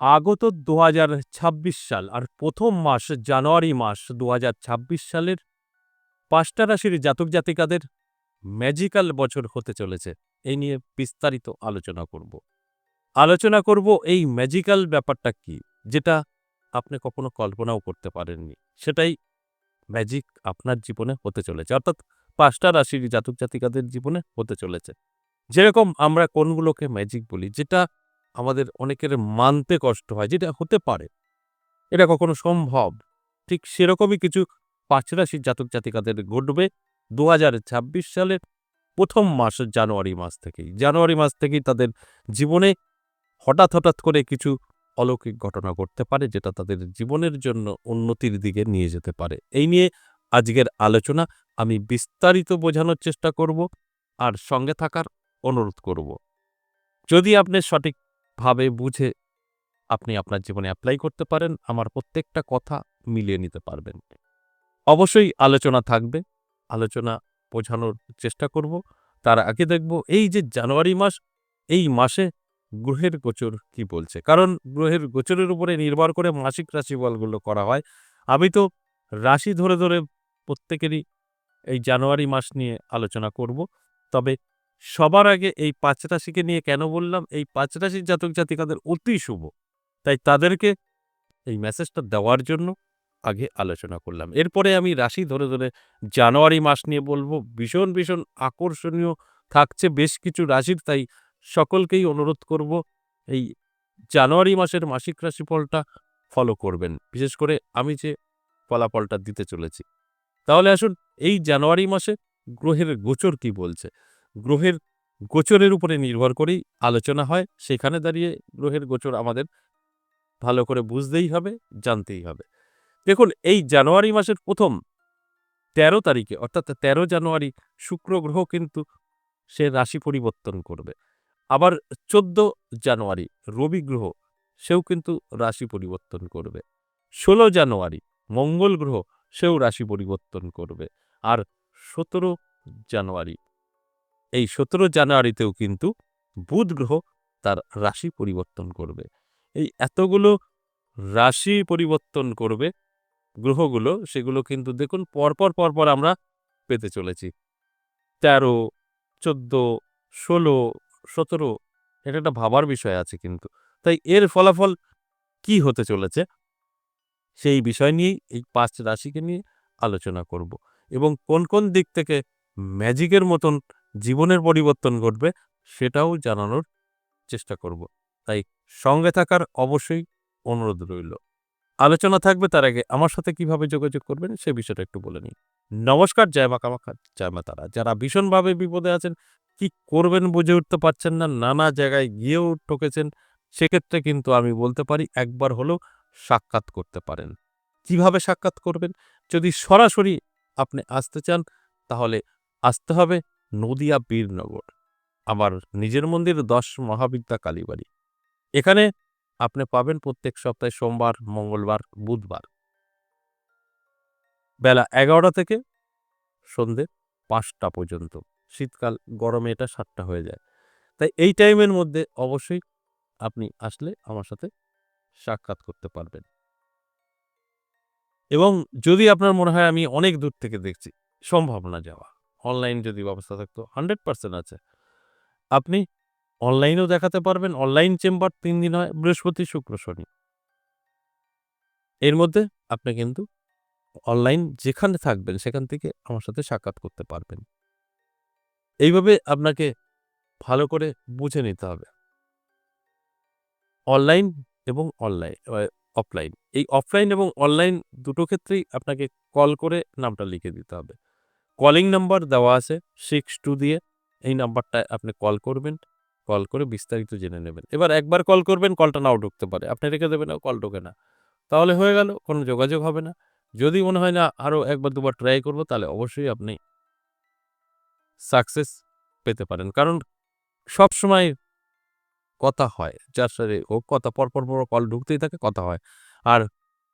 আগত দু সাল আর প্রথম মাস জানুয়ারি মাস দু সালের পাঁচটা রাশির জাতক জাতিকাদের ম্যাজিক্যাল বছর হতে চলেছে। এই নিয়ে বিস্তারিত আলোচনা করব। আলোচনা করব এই ম্যাজিক্যাল ব্যাপারটা কি, যেটা আপনি কখনো কল্পনাও করতে পারেননি। সেটাই ম্যাজিক আপনার জীবনে হতে চলেছে, অর্থাৎ পাঁচটা রাশির জাতক জাতিকাদের জীবনে হতে চলেছে। যেরকম আমরা কোনগুলোকে ম্যাজিক বলি, যেটা আমাদের অনেকের মানতে কষ্ট হয়, যেটা হতে পারে। এটা কখনো সম্ভব। ঠিক সেরকমই কিছু পাঁচ রাশির জাতক জাতিকাদের ঘটবে দু হাজার ছাব্বিশ সালের প্রথম মাস জানুয়ারি মাস থেকেই। জানুয়ারি মাস থেকেই তাদের জীবনে হঠাৎ হঠাৎ করে কিছু অলৌকিক ঘটনা ঘটতে পারে, যেটা তাদের জীবনের জন্য উন্নতির দিকে নিয়ে যেতে পারে। এই নিয়ে আজকের আলোচনা আমি বিস্তারিত বোঝানোর চেষ্টা করব আর সঙ্গে থাকার অনুরোধ করব। যদি আপনি সঠিকভাবে বুঝে আপনি আপনার জীবনে অ্যাপ্লাই করতে পারেন, আমার প্রত্যেকটা কথা মিলিয়ে নিতে পারবেন। অবশ্যই আলোচনা থাকবে, আলোচনা বোঝানোর চেষ্টা করব। তার আগে দেখব এই যে জানুয়ারি মাস, এই মাসে গ্রহের গোচর কি বলছে? কারণ গ্রহের গোচরের উপরে নির্ভর করে মাসিক রাশিফলগুলো করা হয়। আমি তো রাশি ধরে ধরে প্রত্যেকেরই এই জানুয়ারি মাস নিয়ে আলোচনা করব। তবে সবার আগে এই পাঁচ রাশিকে নিয়ে কেন বললাম? এই পাঁচ রাশির জাতক জাতিকাদের অতি শুভ। তাই তাদেরকে এই মেসেজটা দেওয়ার জন্য আগে আলোচনা করলাম। এরপরে আমি রাশি ধরে ধরে জানুয়ারি মাস নিয়ে বলব, ভীষণ ভীষণ আকর্ষণীয় থাকছে বেশ কিছু রাশির। তাই সকলকেই অনুরোধ করব, এই জানুয়ারি মাসের মাসিক রাশিফলটা ফলো করবেন। বিশেষ করে আমি যে ফলাফলটা দিতে চলেছি। তাহলে আসুন, এই জানুয়ারি মাসে গ্রহের গোচর কি বলছে? গ্রহের গোচরের উপরে নির্ভর করেই আলোচনা হয়। সেখানে দাঁড়িয়ে গ্রহের গোচর আমাদের ভালো করে বুঝতেই হবে, জানতেই হবে। দেখুন, এই জানুয়ারি মাসের প্রথম তেরো তারিখে, অর্থাৎ তেরো জানুয়ারি শুক্র গ্রহ কিন্তু সে রাশি পরিবর্তন করবে। আবার চোদ্দ জানুয়ারি রবি গ্রহ, সেও কিন্তু রাশি পরিবর্তন করবে। ষোলো জানুয়ারি মঙ্গল গ্রহ, সেও রাশি পরিবর্তন করবে। আর সতেরো জানুয়ারি এই সতেরো জানুয়ারিতেও কিন্তু বুধ গ্রহ তার রাশি পরিবর্তন করবে। এই এতগুলো রাশি পরিবর্তন করবে গ্রহগুলো, সেগুলো কিন্তু দেখুন পরপর পরপর আমরা পেতে চলেছি। তেরো, চোদ্দ, ষোলো, সতেরো, এটা একটা ভাবার বিষয় আছে কিন্তু। তাই এর ফলাফল কি হতে চলেছে সেই বিষয় নিয়েই এই পাঁচ রাশিকে নিয়ে আলোচনা করব। এবং কোন কোন দিক থেকে ম্যাজিকের মতন জীবনের পরিবর্তন ঘটবে, সেটাও জানানোর চেষ্টা করব। তাই সঙ্গে থাকার অবশ্যই অনুরোধ রইল। আলোচনা থাকবে তার আগে আমার সাথে কীভাবে যোগাযোগ করবেন সে বিষয়টা একটু বলে নিই নমস্কার, জয় মা কামাখ্যা, জয় মা তারা। যারা ভীষণভাবে বিপদে আছেন, কি করবেন বুঝে উঠতে পারছেন না, নানা জায়গায় গিয়েও ঠকেছেন, সেক্ষেত্রে কিন্তু আমি বলতে পারি একবার হলেও সাক্ষাৎ করতে পারেন। কীভাবে সাক্ষাৎ করবেন? যদি সরাসরি আপনি আসতে চান, তাহলে আসতে হবে। নদিয়া বীরনগর আমার নিজের মন্দির দশ মহাবিদ্যা কালীবাড়ি। এখানে আপনি পাবেন প্রত্যেক সপ্তাহে সোমবার, মঙ্গলবার, বুধবার। বেলা এগারোটা থেকে সন্ধে পাঁচটা পর্যন্ত। শীতকাল গরমে এটা সাতটা হয়ে যায়। তাই এই টাইমের মধ্যে অবশ্যই আপনি আসলে আমার সাথে সাক্ষাৎ করতে পারবেন। এবং যদি আপনার মনে হয় আমি অনেক দূর থেকে দেখছি সম্ভব না যাওয়া। অনলাইন যদি ব্যবস্থা থাকতো হান্ড্রেড পার্সেন্ট আছে। আপনি অনলাইনেও দেখাতে পারবেন, অনলাইন চেম্বার তিন দিন হয়, বৃহস্পতি, শুক্র, শনি। এর মধ্যে আপনি কিন্তু অনলাইন যেখানে থাকবেন, সেখান থেকে আমার সাথে সাক্ষাৎ করতে পারবেন। এইভাবে আপনাকে ভালো করে বুঝে নিতে হবে। অনলাইন এবং অনলাইন অফলাইন। এই অফলাইন এবং অনলাইন দুটো ক্ষেত্রেই আপনাকে কল করে নামটা লিখে দিতে হবে। কলিং নাম্বার দেওয়া আছে সিক্স টু দিয়ে। এই নাম্বারটায় আপনি কল করবেন, কল করে বিস্তারিত জেনে নেবেন। এবার একবার কল করবেন, কলটা নাও ঢুকতে পারে। আপনি রেখে দেবেন কল ঢোকে না। তাহলে হয়ে গেল, কোনো যোগাযোগ হবে না। যদি মনে হয় না, আরও একবার দুবার ট্রাই করব, তাহলে অবশ্যই আপনি সাকসেস পেতে পারেন। কারণ সব সময় কথা হয়, যার সাথে ও কথা পরপর পর কল ঢুকতেই থাকে, কথা হয়। আর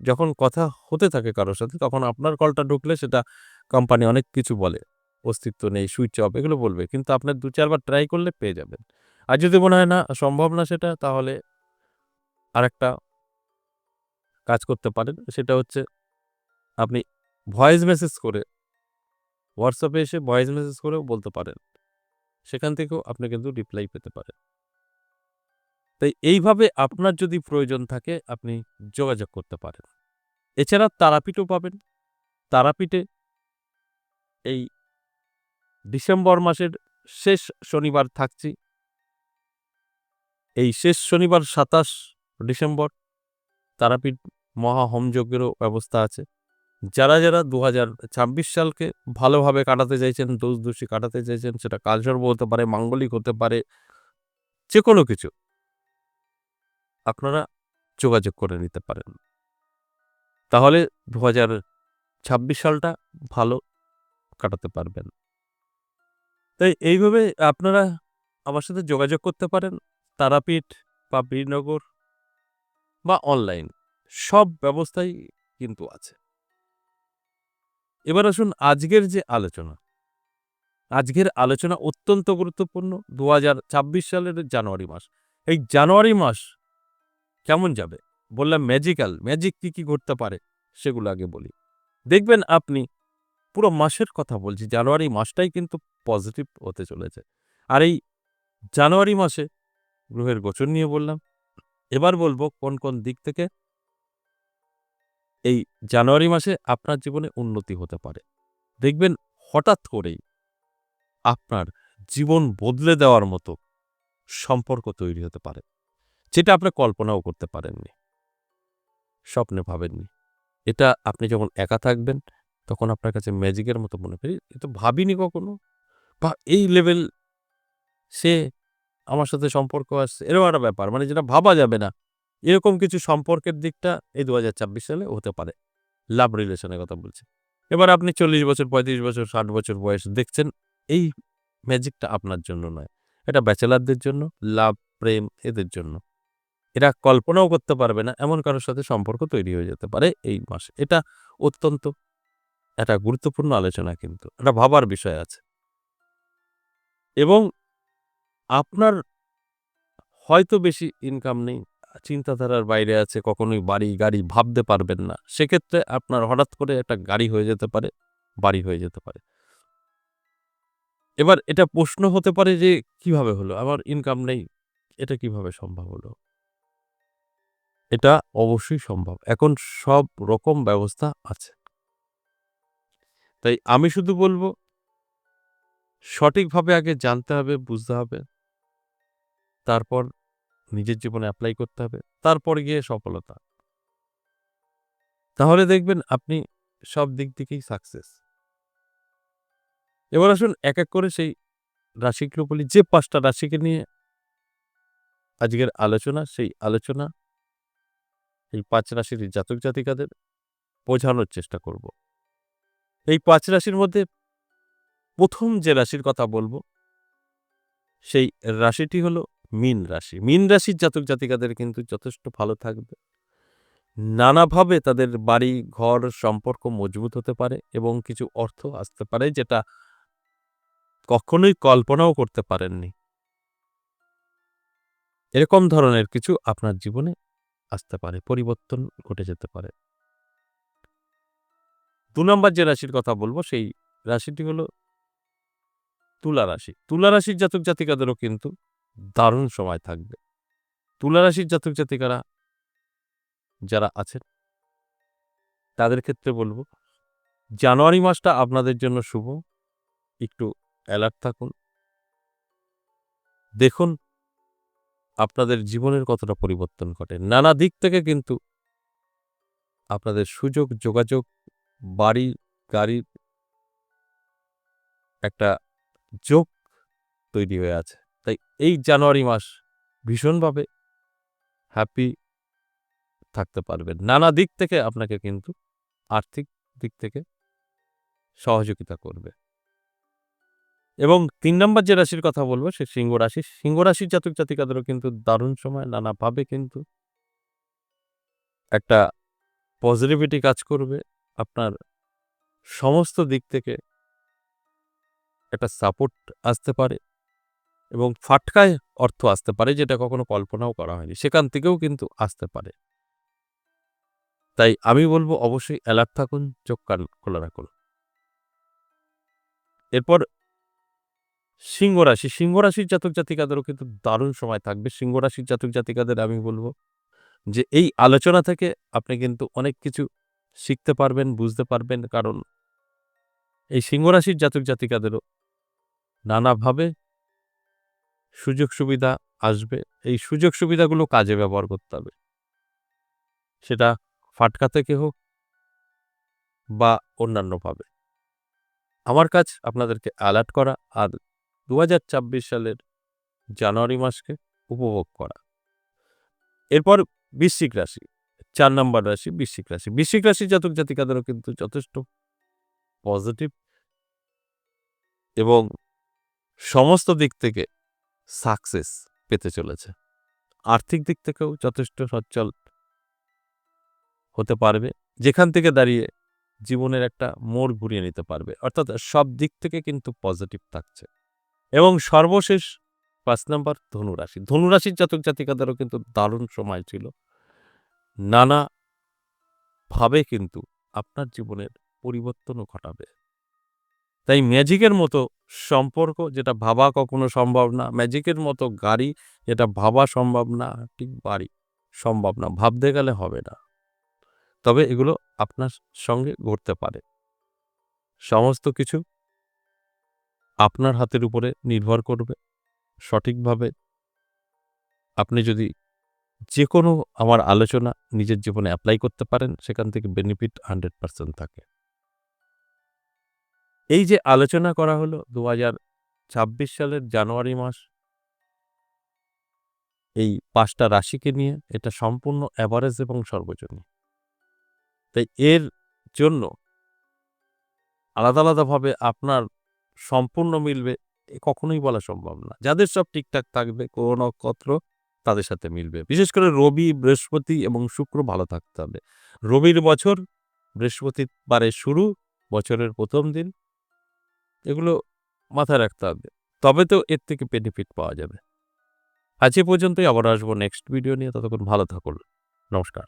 যখন কথা হতে থাকে কারোর সাথে, তখন আপনার কলটা ঢুকলে সেটা কোম্পানি অনেক কিছু বলে। অস্তিত্ব নেই, সুইচ অফ, এগুলো বলবে। কিন্তু আপনার দু চারবার ট্রাই করলে পেয়ে যাবেন। আর যদি মনে হয় না, সম্ভব না সেটা, তাহলে আরেকটা কাজ করতে পারেন। সেটা হচ্ছে, আপনি ভয়েস মেসেজ করে হোয়াটসঅ্যাপে এসে ভয়েস মেসেজ করেও বলতে পারেন। সেখান থেকেও আপনি কিন্তু রিপ্লাই পেতে পারেন। তাই এইভাবে আপনার যদি প্রয়োজন থাকে, আপনি যোগাযোগ করতে পারেন। এছাড়া তারাপীঠও পাবেন। তারাপীঠে এই ডিসেম্বর মাসের শেষ শনিবার থাকছি। এই শেষ শনিবার সাতাশ ডিসেম্বর তারাপীঠ মহা হোমযজ্ঞেরও ব্যবস্থা আছে। যারা যারা দু হাজার ছাব্বিশ সালকে ভালোভাবে কাটাতে চাইছেন, দোষ দোষী কাটাতে চাইছেন, সেটা কালসর্ব হতে পারে, মাঙ্গলিক হতে পারে যে কোনো কিছু। আপনারা যোগাযোগ করে নিতে পারেন। তাহলে দু হাজার ছাব্বিশ সালটা ভালো কাটাতে পারবেন। তাই এইভাবে আপনারা আমার সাথে যোগাযোগ করতে পারেন তারাপীঠ বা বীরনগর বা অনলাইন, সব ব্যবস্থাই কিন্তু আছে। এবার আসুন আজকের যে আলোচনা। আজকের আলোচনা অত্যন্ত গুরুত্বপূর্ণ। দু হাজার ছাব্বিশ সালের জানুয়ারি মাস। এই জানুয়ারি মাস কেমন যাবে? বললাম ম্যাজিক্যাল ম্যাজিক কি কি ঘটতে পারে? সেগুলো আগে বলি। দেখবেন আপনি, পুরো মাসের কথা বলছি, জানুয়ারি মাসটাই কিন্তু পজিটিভ হতে চলেছে। আর এই জানুয়ারি মাসে গ্রহের গোচর নিয়ে বললাম। এবার বলব কোন কোন দিক থেকে এই জানুয়ারি মাসে আপনার জীবনে উন্নতি হতে পারে। দেখবেন হঠাৎ করেই আপনার জীবন বদলে দেওয়ার মতো সম্পর্ক তৈরি হতে পারে। যেটা আপনি কল্পনাও করতে পারেননি। স্বপ্নে ভাবেননি। এটা আপনি যখন একা থাকবেন, তখন আপনার কাছে ম্যাজিকের মতো মনে করি এ তো ভাবিনি কখনো? বা, এই লেভেল সে আমার সাথে সম্পর্ক আসছে এরকম একটা ব্যাপার। মানে যেটা ভাবা যাবে না। এরকম কিছু সম্পর্কের দিকটা এই দু হাজার ছাব্বিশ সালে হতে পারে। লাভ রিলেশনের কথা বলছি। এবার আপনি চল্লিশ বছর, পঁয়ত্রিশ বছর, ষাট বছর বয়স দেখছেন, এই ম্যাজিকটা আপনার জন্য নয়। এটা ব্যাচেলারদের জন্য লাভ প্রেম এদের জন্য। এরা কল্পনাও করতে পারবে না, এমন কারোর সাথে সম্পর্ক তৈরি হয়ে যেতে পারে এই মাসে। এটা অত্যন্ত একটা গুরুত্বপূর্ণ আলোচনা কিন্তু এটা ভাবার বিষয় আছে। এবং আপনার হয়তো বেশি ইনকাম নেই, চিন্তাধারার বাইরে আছে, কখনোই বাড়ি গাড়ি ভাবতে পারবেন না, সেক্ষেত্রে আপনার হঠাৎ করে একটা গাড়ি হয়ে যেতে পারে, বাড়ি হয়ে যেতে পারে। এবার এটা প্রশ্ন হতে পারে যে, কীভাবে হলো? আমার ইনকাম নেই, এটা কীভাবে সম্ভব হলো? এটা অবশ্যই সম্ভব। এখন সব রকম ব্যবস্থা আছে। তাই আমি শুধু বলব, সঠিকভাবে আগে জানতে হবে, বুঝতে হবে। তারপর নিজের জীবনে অ্যাপ্লাই করতে হবে। তারপর গিয়ে সফলতা। তাহলে দেখবেন আপনি সব দিক থেকেই সাকসেস এবার আসুন এক এক করে সেই রাশিগুলো বলি। যে পাঁচটা রাশিকে নিয়ে আজকের আলোচনা, সেই আলোচনা এই পাঁচ রাশির জাতক জাতিকাদের বোঝানোর চেষ্টা করব। এই পাঁচ রাশির মধ্যে প্রথম যে রাশির কথা বলব, সেই রাশিটি হলো মীন রাশি। মীন রাশির জাতক জাতিকাদের কিন্তু যথেষ্ট ভালো থাকবে। নানাভাবে তাদের বাড়ি, ঘর সম্পর্ক মজবুত হতে পারে এবং কিছু অর্থ আসতে পারে যেটা কখনোই কল্পনাও করতে পারেননি। এরকম ধরনের কিছু আপনার জীবনে আসতে পারে, পরিবর্তন ঘটে যেতে পারে। দু নম্বর যে রাশির কথা বলব, সেই রাশিটি হলো তুলা রাশি। তুলা রাশির জাতক জাতিকাদেরও কিন্তু দারুণ সময় থাকবে। তুলা রাশির জাতক জাতিকারা যারা আছেন, তাদের ক্ষেত্রে বলব, জানুয়ারি মাসটা আপনাদের জন্য শুভ। একটু অ্যালার্ট থাকুন। দেখুন আপনাদের জীবনের কতটা পরিবর্তন ঘটে? নানা দিক থেকে কিন্তু আপনাদের সুযোগ, যোগাযোগ, বাড়ি গাড়ির একটা যোগ তৈরি হয়ে আছে। তাই এই জানুয়ারি মাস ভীষণভাবে হ্যাপি থাকতে পারবেন। নানা দিক থেকে আপনাকে কিন্তু আর্থিক দিক থেকে সহযোগিতা করবে। এবং তিন নম্বর যে রাশির কথা বলব সে সিংহ রাশি। সিংহ রাশির জাতক জাতিকাদেরও কিন্তু দারুণ সময় নানাভাবে কিন্তু একটা পজিটিভিটি কাজ করবে। আপনার সমস্ত দিক থেকে একটা সাপোর্ট আসতে পারে এবং ফাটকায় অর্থ আসতে পারে যেটা কখনো কল্পনাও করা হয়নি। সেখান থেকেও কিন্তু আসতে পারে। তাই আমি বলব অবশ্যই অ্যালার্ট থাকুন, চোখ কান খোলা রাখুন। এরপর সিংহ রাশি, সিংহ রাশির জাতক জাতিকাদেরও কিন্তু দারুণ সময় থাকবে। সিংহ রাশির জাতক জাতিকাদের আমি বলব যে, এই আলোচনা থেকে আপনি কিন্তু অনেক কিছু শিখতে পারবেন, বুঝতে পারবেন। কারণ এই সিংহ রাশির জাতক জাতিকাদেরও নানাভাবে সুযোগ সুবিধা আসবে। এই সুযোগ সুবিধাগুলো কাজে ব্যবহার করতে হবে। সেটা ফাটকা থেকে হোক বা অন্যান্যভাবে। আমার কাজ আপনাদেরকে অ্যালার্ট করা আর দু হাজার ছাব্বিশ সালের জানুয়ারি মাসকে উপভোগ করা। এরপর বৃশ্চিক রাশি, চার নম্বর রাশি বৃশ্চিক রাশি। বৃশ্চিক রাশি জাতক জাতিকাদেরও কিন্তু যথেষ্ট পজিটিভ এবং সমস্ত দিক থেকে সাকসেস পেতে চলেছে। আর্থিক দিক থেকেও যথেষ্ট সচ্ছল হতে পারবে, যেখান থেকে দাঁড়িয়ে জীবনের একটা মোড় ঘুরিয়ে নিতে পারবে। অর্থাৎ সব দিক থেকে কিন্তু পজিটিভ থাকছে। এবং সর্বশেষ পাঁচ নম্বর ধনুরাশি। ধনুরাশির জাতক জাতিকাদেরও কিন্তু দারুণ সময় ছিল। নানা ভাবে কিন্তু আপনার জীবনের পরিবর্তনও ঘটাবে। তাই ম্যাজিকের মতো সম্পর্ক যেটা ভাবা কখনো সম্ভব না, ম্যাজিকের মতো গাড়ি যেটা ভাবা সম্ভব না, ঠিক বাড়ি সম্ভব না, ভাবতে গেলে হবে না। তবে এগুলো আপনার সঙ্গে ঘটতে পারে। সমস্ত কিছু আপনার হাতের উপরে নির্ভর করবে সঠিকভাবে। আপনি যদি যে কোনো আমার আলোচনা নিজের জীবনে অ্যাপ্লাই করতে পারেন, সেখান থেকে বেনিফিট হান্ড্রেড পার্সেন্ট থাকে। এই যে আলোচনা করা হলো দু ছাব্বিশ সালের জানুয়ারি মাস, এই পাঁচটা রাশিকে নিয়ে এটা সম্পূর্ণ অ্যাভারেজ এবং সর্বজনীন। তাই এর জন্য আলাদা আলাদাভাবে আপনার সম্পূর্ণ মিলবে, এ কখনোই বলা সম্ভব না। যাদের সব ঠিকঠাক থাকবে, কোন নক্ষত্র তাদের সাথে মিলবে। বিশেষ করে রবি, বৃহস্পতি এবং শুক্র ভালো থাকতে হবে। রবির বছর বৃহস্পতিবারের শুরু, বছরের প্রথম দিন, এগুলো মাথায় রাখতে হবে। তবে তো এর থেকে বেনিফিট পাওয়া যাবে। আজ পর্যন্তই আবার আসব নেক্সট ভিডিও নিয়ে। ততক্ষণ ভালো থাকুন। নমস্কার।